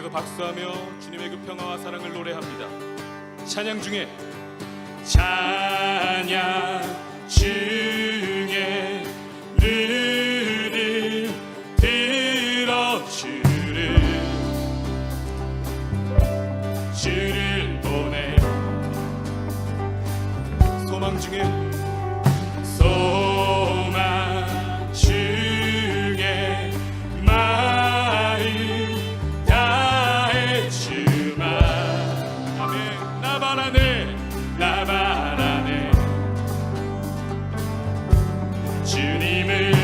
주님께서 박수하며 주님의 그 평화와 사랑을 노래합니다. 찬양 중에 찬양 중에 주를 주를 주님을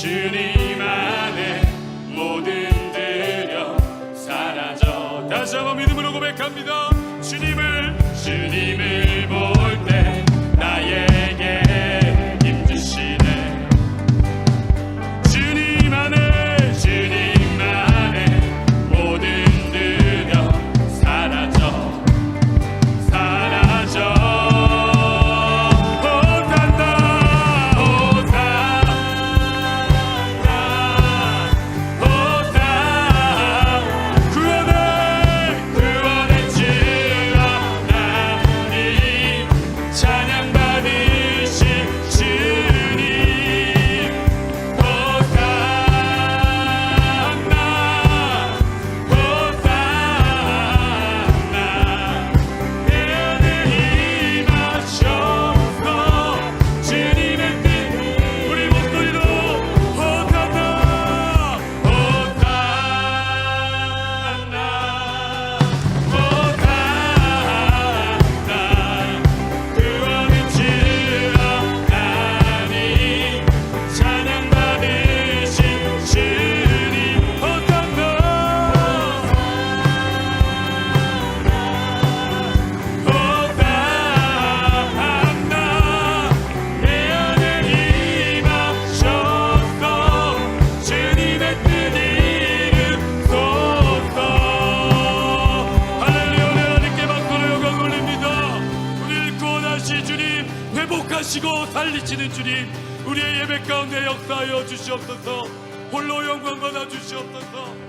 주님 안에 모든 두려움 사라져. 다시 한번 믿음으로 고백합니다. 주님 회복하시고 달리치는 주님 우리의 예배 가운데 역사하여 주시옵소서 홀로 영광 받아 주시옵소서 네.